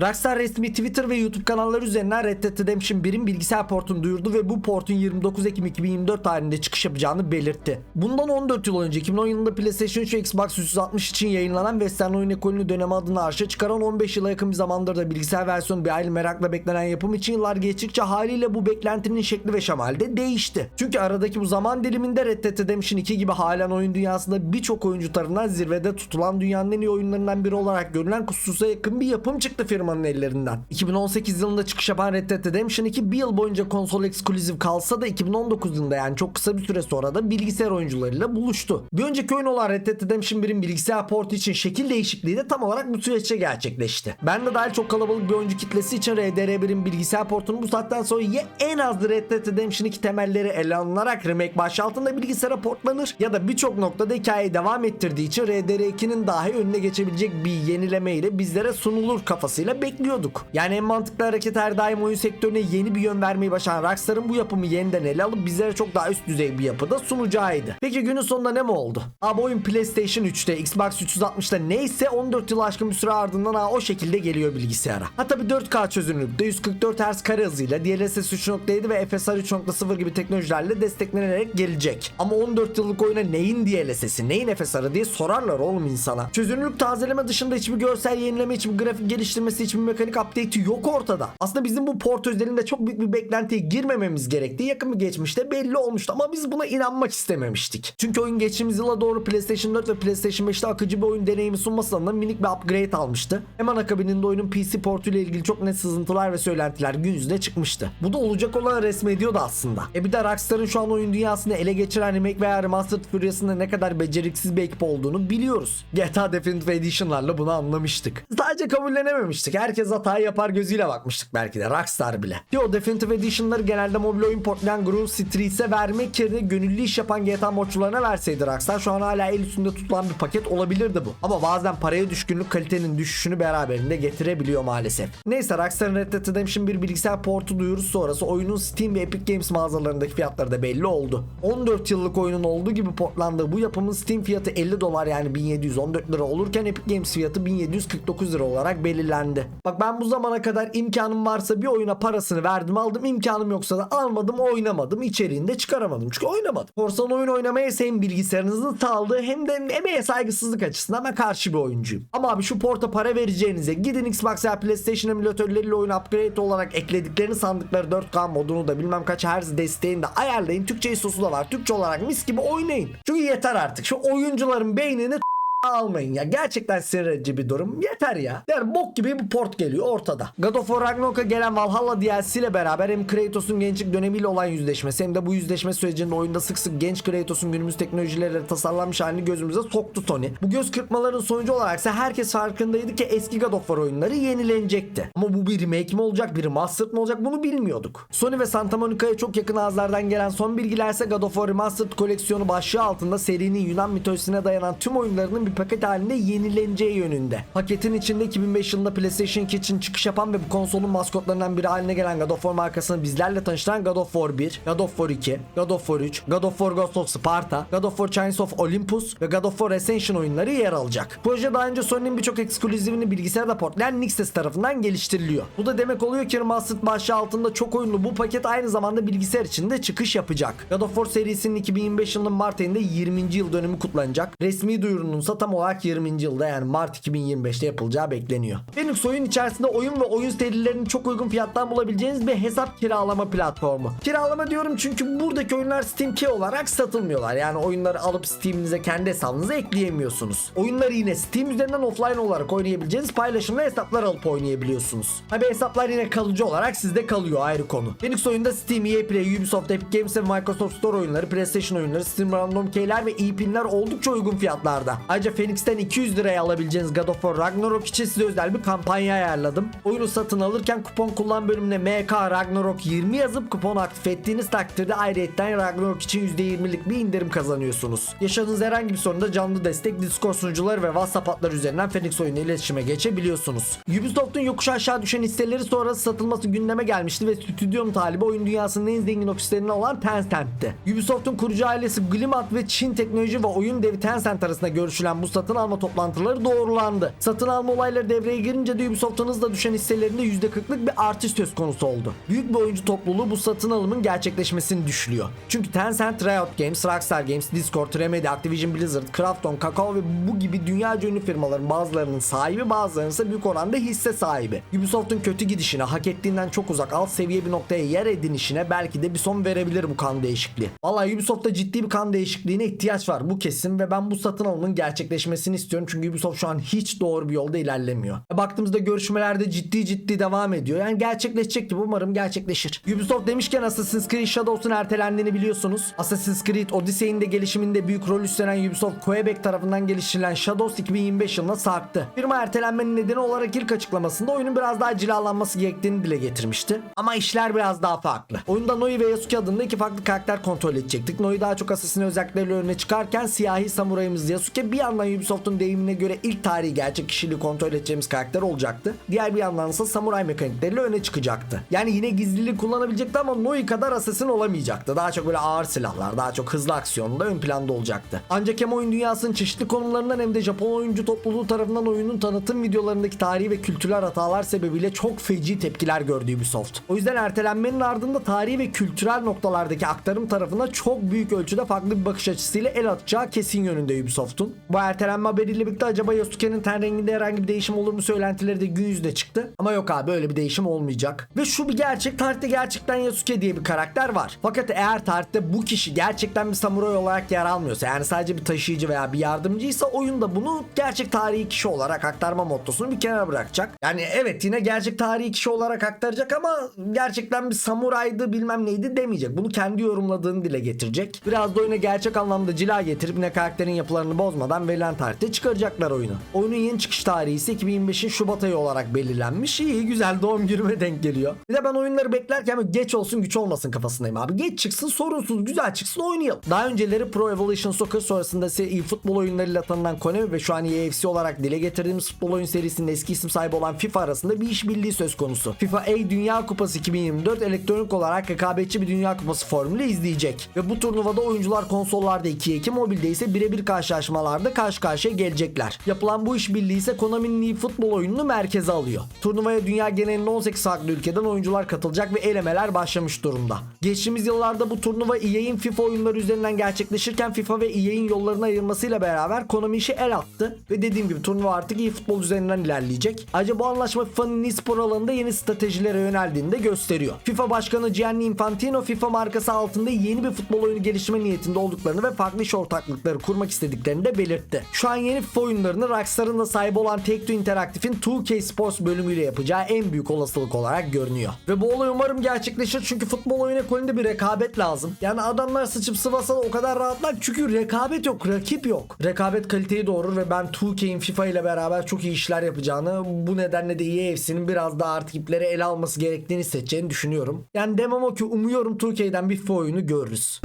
Rockstar resmi Twitter ve YouTube kanalları üzerinden Red Dead Redemption 1'in bilgisayar portunu duyurdu ve bu portun 29 Ekim 2024 tarihinde çıkış yapacağını belirtti. Bundan 14 yıl önce 2010 yılında PlayStation 3 ve Xbox 360 için yayınlanan Western oyun ekolünü dönemi adını arşa çıkaran 15 yıla yakın bir zamandır da bilgisayar versiyonu bir aile merakla beklenen yapım için yıllar geçtikçe haliyle bu beklentinin şekli ve şemali de değişti. Çünkü aradaki bu zaman diliminde Red Dead Redemption 2 gibi halen oyun dünyasında birçok oyuncu tarafından zirvede tutulan dünyanın en iyi oyunlarından biri olarak görülen kusursuza yakın bir yapım çıktı firmanın ellerinden. 2018 yılında çıkış yapan Red Dead Redemption 2 bir yıl boyunca konsol eksklusif kalsa da 2019 yılında yani çok kısa bir süre sonra da bilgisayar oyuncularıyla buluştu. Bir önceki oyun olan Red Dead Redemption 1'in bilgisayar portu için şekil değişikliği de tam olarak bu süreçte gerçekleşti. Ben de dahil çok kalabalık bir oyuncu kitlesi için RDR1'in bilgisayar portunun bu saatten sonra ya en az Red Dead Redemption 2 temelleri ele alınarak remake başı altında bilgisayara portlanır ya da birçok noktada hikayeyi devam ettirdiği için RDR2'nin dahi önüne geçebilecek bir yenileme ile bizlere sunulur kafasıyla bekliyorduk. Yani en mantıklı hareket her daim oyun sektörüne yeni bir yön vermeyi başaran Rockstar'ın bu yapımı yeniden ele alıp bizlere çok daha üst düzey bir yapıda sunacağıydı. Peki günün sonunda ne mi oldu? Abi oyun PlayStation 3'te, Xbox 360'da neyse 14 yıl aşkın bir süre ardından ha, o şekilde geliyor bilgisayara. Ha tabi 4K çözünürlükte 144 Hz kare hızıyla DLSS 3.7 ve FSR 3.0 gibi teknolojilerle desteklenerek gelecek. Ama 14 yıllık oyuna neyin DLSS'i, neyin FSR'ı diye sorarlar oğlum insana. Çözünürlük tazeleme dışında hiçbir görsel yenileme, hiçbir grafik geliştirmesi, hiçbir mekanik update'i yok ortada. Aslında bizim bu port özelinde çok büyük bir beklentiye girmememiz gerektiği yakın bir geçmişte belli olmuştu ama biz buna inanmak istememiştik. Çünkü oyun geçtiğimiz yıla doğru PlayStation 4 ve PlayStation 5'te akıcı bir oyun deneyimi sunması adına minik bir upgrade almıştı. Hemen akabininde oyunun PC portu ile ilgili çok net sızıntılar ve söylentiler gün yüzüne çıkmıştı. Bu da olacak olan resmediyordu aslında. E bir de Rockstar'ın şu an oyun dünyasını ele geçiren remake veya remastered furyasında ne kadar beceriksiz bir ekip olduğunu biliyoruz. GTA Definitive Edition'larla bunu anlamıştık. Sadece kabullenememiştik. Herkes hata yapar gözüyle bakmıştık belki de Rockstar bile. Ki o Definitive Edition'ları genelde mobil oyun portlayan Groove Streets'e vermek yerine gönüllü iş yapan GTA modcularına verseydi Rockstar şu an hala el üstünde tutulan bir paket olabilirdi bu. Ama bazen paraya düşkünlük kalitenin düşüşünü beraberinde getirebiliyor maalesef. Neyse Rockstar'ın Red Dead Redemption bir bilgisayar portu duyurusu sonrası oyunun Steam ve Epic Games mağazalarındaki fiyatları da belli oldu. 14 yıllık oyunun olduğu gibi portlandığı bu yapımın Steam fiyatı 50 dolar yani 1714 lira olurken Epic Games fiyatı 1749 lira olarak belirlendi. Bak ben bu zamana kadar imkanım varsa bir oyuna parasını verdim aldım imkanım yoksa da almadım oynamadım içeriğini de çıkaramadım çünkü oynamadım. Korsan oyun oynamaya hem bilgisayarınızın sağlığı hem de emeğe saygısızlık açısından ben karşı bir oyuncuyum. Ama abi şu porta para vereceğinize gidin Xbox veya PlayStation emülatörleriyle oyun upgrade olarak eklediklerini sandıkları 4K modunu da bilmem kaç hertz desteğini de ayarlayın. Türkçe ISO'su da var. Türkçe olarak mis gibi oynayın. Çünkü yeter artık. Şu oyuncuların beynini almayın ya. Gerçekten sinir edici bir durum. Yeter ya. Yani bok gibi bir port geliyor ortada. God of War Ragnarok'a gelen Valhalla DLC ile beraber hem Kratos'un gençlik dönemiyle olan yüzleşmesi hem de bu yüzleşme sürecinde oyunda sık sık genç Kratos'un günümüz teknolojileriyle tasarlanmış halini gözümüze soktu Tony. Bu göz kırpmaların sonucu olaraksa herkes farkındaydı ki eski God of War oyunları yenilenecekti. Ama bu bir remake mi olacak, bir remastered mı olacak bunu bilmiyorduk. Sony ve Santa Monica'ya çok yakın ağızlardan gelen son bilgilerse God of War Remastered koleksiyonu başlığı altında serinin Yunan mitolojisine dayanan tüm oyunlarının bir paket halinde yenileneceği yönünde. Paketin içinde 2005 yılında PlayStation 2 için çıkış yapan ve bu konsolun maskotlarından biri haline gelen God of War markasını bizlerle tanıştıran God of War 1, God of War 2, God of War 3, God of War Ghost of Sparta, God of War Chains of Olympus ve God of War Ascension oyunları yer alacak. Proje daha önce Sony'nin birçok ekskluzivini bilgisayarda portlayan Nixes tarafından geliştiriliyor. Bu da demek oluyor ki Remastered başlığı altında çok oyunlu bu paket aynı zamanda bilgisayar için de çıkış yapacak. God of War serisinin 2025 yılının Mart ayında 20. yıl dönümü kutlanacak. Resmi duyurununsa tam olarak 20. yılda yani Mart 2025'te yapılacağı bekleniyor. Phoenix oyun içerisinde oyun ve oyun serilerini çok uygun fiyattan bulabileceğiniz bir hesap kiralama platformu. Kiralama diyorum çünkü buradaki oyunlar Steam Key olarak satılmıyorlar. Yani oyunları alıp Steam'inize kendi hesabınıza ekleyemiyorsunuz. Oyunları yine Steam üzerinden offline olarak oynayabileceğiniz paylaşımlı hesaplar alıp oynayabiliyorsunuz. Tabi hesaplar yine kalıcı olarak sizde kalıyor ayrı konu. Phoenix oyunda Steam, EA Play, Ubisoft, Epic Games ve Microsoft Store oyunları, PlayStation oyunları, Steam Random Key'ler ve e-pinler oldukça uygun fiyatlarda. Ayrıca Phoenix'ten 200 liraya alabileceğiniz God of War Ragnarok için size özel bir kampanya ayarladım. Oyunu satın alırken kupon kullan bölümüne MK Ragnarok 20 yazıp kupon aktif ettiğiniz takdirde ayrıyetten Ragnarok için %20'lik bir indirim kazanıyorsunuz. Yaşadığınız herhangi bir sorunda canlı destek Discord sunucuları ve WhatsApp hatları üzerinden Phoenix oyunu iletişime geçebiliyorsunuz. Ubisoft'un yokuş aşağı düşen hisseleri sonrası satılması gündeme gelmişti ve stüdyonun talibi oyun dünyasının en zengin ofislerinden olan Tencent'ti. Ubisoft'un kurucu ailesi Glimat ve Çin teknoloji ve oyun devi Tencent arasında görüşülen beklenen bu satın alma toplantıları doğrulandı. Satın alma olayları devreye girince de Ubisoft'un hızla düşen hisselerinde %40'lık bir artış söz konusu oldu. Büyük bir oyuncu topluluğu bu satın alımın gerçekleşmesini düşünüyor. Çünkü Tencent, Riot Games, Rockstar Games, Discord, Remedy, Activision Blizzard, Krafton, Kakao ve bu gibi dünya ünlü firmaların bazılarının sahibi bazılarının ise büyük oranda hisse sahibi. Ubisoft'un kötü gidişine, hak ettiğinden çok uzak alt seviye bir noktaya yer edinişine belki de bir son verebilir bu kan değişikliği. Vallahi Ubisoft'ta ciddi bir kan değişikliğine ihtiyaç var bu kesin ve ben bu satın alımın gerçekleşmesini istiyorum çünkü Ubisoft şu an hiç doğru bir yolda ilerlemiyor. Baktığımızda görüşmelerde ciddi ciddi devam ediyor. Yani gerçekleşecek gibi umarım gerçekleşir. Ubisoft demişken Assassin's Creed Shadows'un ertelendiğini biliyorsunuz. Assassin's Creed Odyssey'in de gelişiminde büyük rol üstlenen Ubisoft Quebec tarafından geliştirilen Shadows 2025 yılına sarktı. Firma ertelenmenin nedeni olarak ilk açıklamasında oyunun biraz daha cilalanması gerektiğini dile getirmişti. Ama işler biraz daha farklı. Oyunda Noi ve Yasuke adında iki farklı karakter kontrol edecektik. Noi daha çok Assassin özellikleriyle öne çıkarken siyahi samurayımız Yasuke bir yandan Ubisoft'un deyimine göre ilk tarihi gerçek kişiliği kontrol edeceğimiz karakter olacaktı. Diğer bir yandan ise samuray mekanikleriyle öne çıkacaktı. Yani yine gizliliği kullanabilecekti ama Noi kadar Assassin olamayacaktı. Daha çok böyle ağır silahlar, daha çok hızlı aksiyonda ön planda olacaktı. Ancak hem oyun dünyasının çeşitli konumlarından hem de Japon oyuncu topluluğu tarafından oyunun tanıtım videolarındaki tarihi ve kültürel hatalar sebebiyle çok feci tepkiler gördü Ubisoft. O yüzden ertelenmenin ardında tarihi ve kültürel noktalardaki aktarım tarafına çok büyük ölçüde farklı bir bakış açısıyla el atacağı kesin yönünde Ubisoft'un. Bu ertelenme haberiyle birlikte acaba Yasuke'nin ten renginde herhangi bir değişim olur mu söylentileri de gün yüzde çıktı. Ama yok abi öyle bir değişim olmayacak. Ve şu bir gerçek tarihte gerçekten Yasuke diye bir karakter var. Fakat eğer tarihte bu kişi gerçekten bir samuray olarak yer almıyorsa yani sadece bir taşıyıcı veya bir yardımcıysa oyunda bunu gerçek tarihi kişi olarak aktarma mottosunu bir kenara bırakacak. Yani evet yine gerçek tarihi kişi olarak aktaracak ama gerçekten bir samuraydı bilmem neydi demeyecek. Bunu kendi yorumladığını dile getirecek. Biraz da oyuna gerçek anlamda cila getirip ne karakterin yapılarını bozmadan verilen tarihte çıkaracaklar oyunu. Oyunun yeni çıkış tarihi ise 2025'in Şubat ayı olarak belirlenmiş. İyi güzel doğum günüme denk geliyor. Bir de ben oyunları beklerken geç olsun güç olmasın kafasındayım abi. Geç çıksın sorunsuz güzel çıksın oynayalım. Daha önceleri Pro Evolution Soccer sonrasında ise iyi futbol oyunlarıyla tanınan Konami ve şu an EFC olarak dile getirdiğimiz futbol oyun serisinin eski isim sahibi olan FIFA arasında bir işbirliği söz konusu. FIFA A Dünya Kupası 2024 elektronik olarak rekabetçi bir Dünya Kupası formülü izleyecek. Ve bu turnuvada oyuncular konsollarda 2'ye 2 mobilde ise birebir karşılaşmalarda karşı karşıya gelecekler. Yapılan bu işbirliği ise Konami'nin iyi futbol oyununu merkeze alıyor. Turnuvaya dünya genelinde 18 farklı ülkeden oyuncular katılacak ve elemeler başlamış durumda. Geçtiğimiz yıllarda bu turnuva EA'in FIFA oyunları üzerinden gerçekleşirken FIFA ve EA'in yollarına ayırmasıyla beraber Konami işe el attı. Ve dediğim gibi turnuva artık iyi futbol üzerinden ilerleyecek. Ayrıca bu anlaşma FIFA'nın e-spor alanında yeni stratejilere yöneldiğini de gösteriyor. FIFA Başkanı Gianni Infantino FIFA markası altında yeni bir futbol oyunu geliştirme niyetinde olduklarını ve farklı iş ortaklıkları kurmak istediklerini de belirtti. Şu an yeni FIFA oyunlarını Rockstar'ın da sahibi olan Take-Two Interactive'in 2K Sports bölümüyle yapacağı en büyük olasılık olarak görünüyor. Ve bu olay umarım gerçekleşir çünkü futbol oyun ekolünde bir rekabet lazım. Yani adamlar sıçıp sıvasa o kadar rahatlar çünkü rekabet yok, rakip yok. Rekabet kaliteyi doğurur ve ben 2K'in FIFA ile beraber çok iyi işler yapacağını bu nedenle de EAFC'nin biraz daha artık ipleri ele alması gerektiğini seçeceğini düşünüyorum. Yani demem o ki umuyorum 2K'den bir FIFA oyunu görürüz.